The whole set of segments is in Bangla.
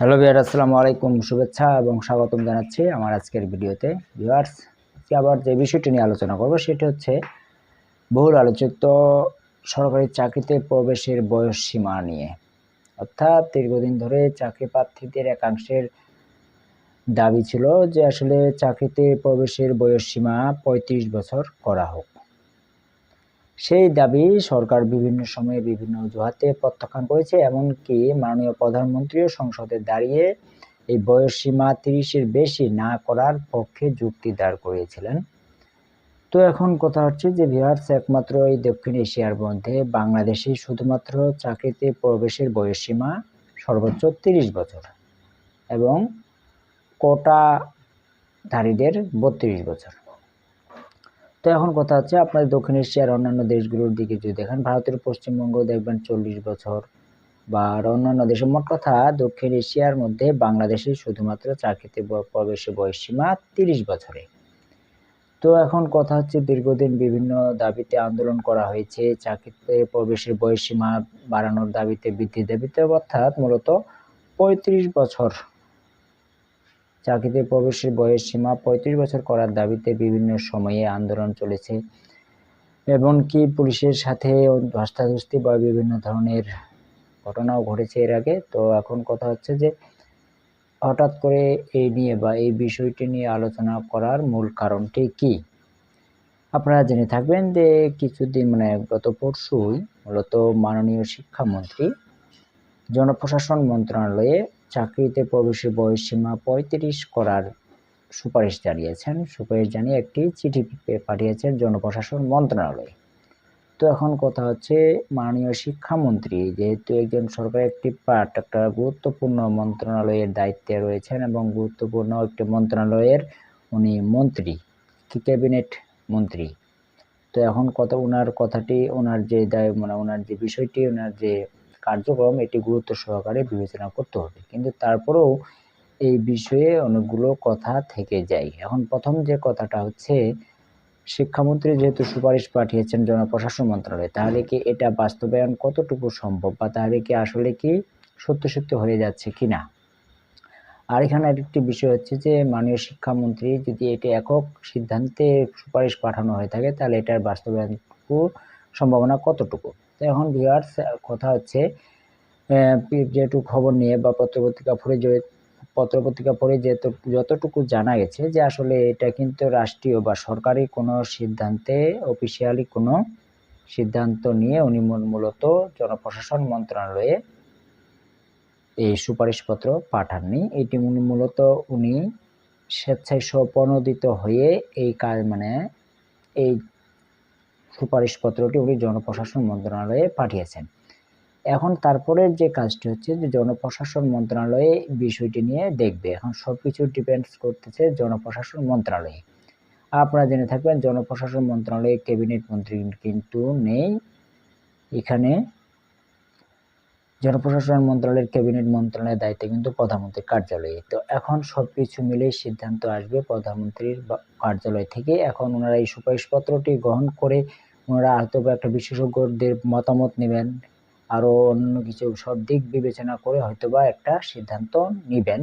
হ্যালো বিয়ার আসসালামু আলাইকুম। শুভেচ্ছা এবং স্বাগতম জানাচ্ছি আমার আজকের ভিডিওতে। ভিউয়ার্স আবার যে বিষয়টি নিয়ে আলোচনা করব সেটি হচ্ছে বহুল আলোচিত সরকারি চাকরিতে প্রবেশের বয়স সীমা নিয়ে। অর্থাৎ দীর্ঘদিন ধরে চাকরি প্রার্থীদের একাংশের দাবি ছিল যে আসলে চাকরিতে প্রবেশের বয়স সীমা পঁয়ত্রিশ বছর করা হোক। সেই দাবি সরকার বিভিন্ন সময়ে বিভিন্ন অজুহাতে প্রত্যাখ্যান করেছে, এমনকি মাননীয় প্রধানমন্ত্রীও সংসদে দাঁড়িয়ে এই বয়স সীমা তিরিশের বেশি না করার পক্ষে যুক্তি দাঁড় করিয়েছিলেন। তো এখন কথা হচ্ছে যে ভিউয়ার্স, একমাত্র এই দক্ষিণ এশিয়ার মধ্যে বাংলাদেশে শুধুমাত্র চাকরিতে প্রবেশের বয়স সীমা সর্বোচ্চ তিরিশ বছর এবং কোটাধারীদের বত্রিশ বছর। তো এখন কথা হচ্ছে আপনার দক্ষিণ এশিয়ার অন্যান্য দেশগুলোর দিকে যদি দেখেন, ভারতের পশ্চিমবঙ্গ দেখবেন চল্লিশ বছর বা আর অন্যান্য দেশের মোট কথা দক্ষিণ এশিয়ার মধ্যে বাংলাদেশে শুধুমাত্র চাকরিতে প্রবেশের বয়স সীমা তিরিশ বছরে। তো এখন কথা হচ্ছে দীর্ঘদিন বিভিন্ন দাবিতে আন্দোলন করা হয়েছে। চাকরিতে প্রবেশের বয়স সীমা বাড়ানোর দাবিতে বৃদ্ধি দাবিতে অর্থাৎ মূলত পঁয়ত্রিশ বছর চাকরিতে প্রবেশের বয়স সীমা পঁয়ত্রিশ বছর করার দাবিতে বিভিন্ন সময়ে আন্দোলন চলেছে। এমনকি পুলিশের সাথে ধস্তাধস্তি বা বিভিন্ন ধরনের ঘটনাও ঘটেছে এর আগে। তো এখন কথা হচ্ছে যে, হঠাৎ করে এই নিয়ে বা এই বিষয়টি নিয়ে আলোচনা করার মূল কারণটি কি? আপনারা জেনে থাকবেন যে কিছুদিন মানে গত পরশুই, মূলত মাননীয় শিক্ষামন্ত্রী, জনপ্রশাসন মন্ত্রণালয়ে চাকরিতে প্রবেশের বয়স সীমা পঁয়ত্রিশ করার সুপারিশ জানিয়েছেন। সুপারিশ জানিয়ে একটি চিঠি পাঠিয়েছেন জনপ্রশাসন মন্ত্রণালয়ে। তো এখন কথা হচ্ছে মাননীয় শিক্ষামন্ত্রী, যেহেতু একজন সরকারের একটি পার্ট, একটা গুরুত্বপূর্ণ মন্ত্রণালয়ের দায়িত্বে রয়েছেন এবং গুরুত্বপূর্ণ একটি মন্ত্রণালয়ের উনি মন্ত্রী, কি ক্যাবিনেট মন্ত্রী। তো এখন কথা ওনার কথাটি ওনার যে দায় মানে ওনার যে বিষয়টি ওনার যে কার্যক্রম এটি গুরুত্ব সহকারে বিবেচনা করতে হবে। কিন্তু তারপরেও এই বিষয়ে অনেকগুলো কথা থেকে যায়। এখন প্রথম যে কথাটা হচ্ছে, শিক্ষামন্ত্রী যেহেতু সুপারিশ পাঠিয়েছেন জনপ্রশাসন মন্ত্রণালয়ে, তাহলে কি এটা বাস্তবায়ন কতটুকু সম্ভব বা তাহলে কি আসলে কি সত্য সত্য হয়ে যাচ্ছে কি না? আর এখানে আরেকটি বিষয় হচ্ছে যে, মাননীয় শিক্ষামন্ত্রী যদি এটি একক সিদ্ধান্তে সুপারিশ পাঠানো হয়ে থাকে, তাহলে এটার বাস্তবায়নটুকু সম্ভাবনা কতটুকু? তো এখন ভিউয়ার্স কথা হচ্ছে যেহেতু খবর নিয়ে বা পত্রপত্রিকা পড়ে যে পত্রপত্রিকা পড়ে যেহেতু যতটুকু জানা গেছে যে আসলে এটা কিন্তু রাষ্ট্রীয় বা সরকারি কোনো সিদ্ধান্তে অফিসিয়ালি কোনো সিদ্ধান্ত নিয়ে উনি মূলত জনপ্রশাসন মন্ত্রণালয়ে এই সুপারিশপত্র পাঠাননি। এটি উনি মূলত উনি স্বেচ্ছায় স্বপ্রণোদিত হয়ে এই কাজ মানে এই সুপারিশপত্রটি উনি জনপ্রশাসন মন্ত্রণালয়ে পাঠিয়েছেন। এখন তারপরের যে কাজটি হচ্ছে যে জনপ্রশাসন মন্ত্রণালয়ে বিষয়টি নিয়ে দেখবে। এখন সব কিছু ডিপেন্ডস করতেছে জনপ্রশাসন মন্ত্রণালয়ে। আপনারা জেনে থাকবেন জনপ্রশাসন মন্ত্রণালয়ে ক্যাবিনেট মন্ত্রী কিন্তু নেই। এখানে জনপ্রশাসন মন্ত্রণালয়ের ক্যাবিনেট মন্ত্রণালয়ের দায়িত্বে কিন্তু প্রধানমন্ত্রীর কার্যালয়ে। তো এখন সব কিছু মিলেই সিদ্ধান্ত আসবে প্রধানমন্ত্রীর কার্যালয় থেকে। এখন ওনারা এই সুপারিশপত্রটি গ্রহণ করে ওনারা হয়তো একটা বিশেষজ্ঞদের মতামত নেবেন, আরও অন্য কিছু সব দিক বিবেচনা করে হয়তোবা একটা সিদ্ধান্ত নেবেন।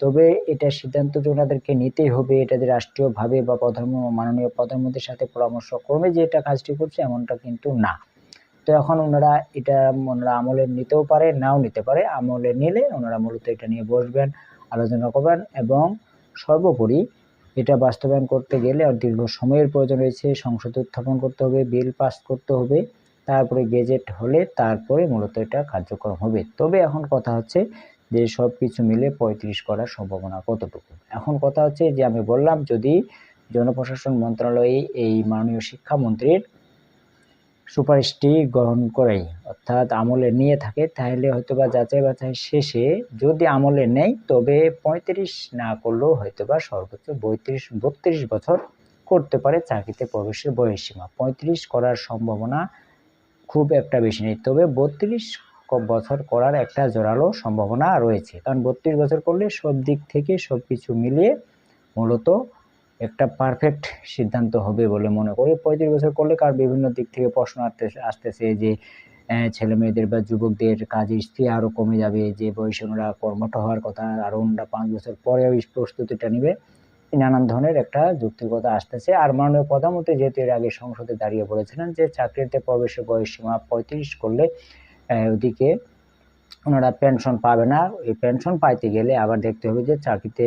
তবে এটা সিদ্ধান্ত যে ওনাদেরকে নিতেই হবে, এটা যে রাষ্ট্রীয়ভাবে বা প্রধান মাননীয় প্রধানমন্ত্রীর সাথে পরামর্শ করবে যে এটা কাজটি করছে, এমনটা কিন্তু না। তো এখন ওনারা এটা ওনারা আমলে নিতেও পারে, নাও নিতে পারে। আমলে নিলে ওনারা মূলত এটা নিয়ে বসবেন, আলোচনা করবেন এবং সর্বোপরি এটা বাস্তবায়ন করতে গেলে আর দীর্ঘ সময়ের প্রয়োজন রয়েছে, সংসদে উত্থাপন করতে হবে, বিল পাস করতে হবে, তারপরে গেজেট হলে তারপরে মূলত এটা কার্যক্রম হবে। তবে এখন কথা হচ্ছে যে সব কিছু মিলে পঁয়ত্রিশ করার সম্ভাবনা কতটুকু? এখন কথা হচ্ছে যে আমি বললাম যদি জনপ্রশাসন মন্ত্রণালয়ে এই মাননীয় শিক্ষামন্ত্রীর সুপারিশটি গ্রহণ করে অর্থাৎ আমলে নিয়ে থাকে, তাহলে হয়তোবা যাচাই বাছাই শেষে যদি আমলে নেয় তবে পঁয়ত্রিশ না করলেও হয়তোবা সর্বোচ্চ বত্রিশ বত্রিশ বছর করতে পারে চাকরিতে প্রবেশের বয়সসীমা। পঁয়ত্রিশ করার সম্ভাবনা খুব একটা বেশি নেই, তবে বত্রিশ বছর করার একটা জোরালো সম্ভাবনা রয়েছে। কারণ বত্রিশ বছর করলে সব দিক থেকে সব কিছু মিলিয়ে মূলত একটা পারফেক্ট সিদ্ধান্ত হবে বলে মনে করি। পঁয়ত্রিশ বছর করলে কার বিভিন্ন দিক থেকে প্রশ্ন আসতে, আসতেছে যে ছেলে মেয়েদের বা যুবকদের কাজের স্ত্রী আরও কমে যাবে, যে বয়সে ওনারা কর্মঠ হওয়ার কথা, আর ওনারা পাঁচ বছর পরে প্রস্তুতিটা নেবে। নানান ধরনের একটা যুক্তির কথা আসতেছে। আর মাননীয় প্রধানমন্ত্রী যেহেতু এর আগে সংসদে দাঁড়িয়ে বলেছিলেন যে, চাকরিতে প্রবেশের বয়স সীমা পঁয়ত্রিশ করলে ওদিকে ওনারা পেনশন পাবে না। এই পেনশন পাইতে গেলে আবার দেখতে হবে যে, চাকরিতে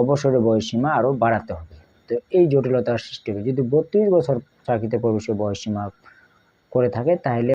অবসরের বয়সসীমা আরও বাড়াতে হবে। তো এই জটিলতার সৃষ্টি হবে। যদি বত্রিশ বছর চাকরিতে প্রবেশের বয়সসীমা করে থাকে তাহলে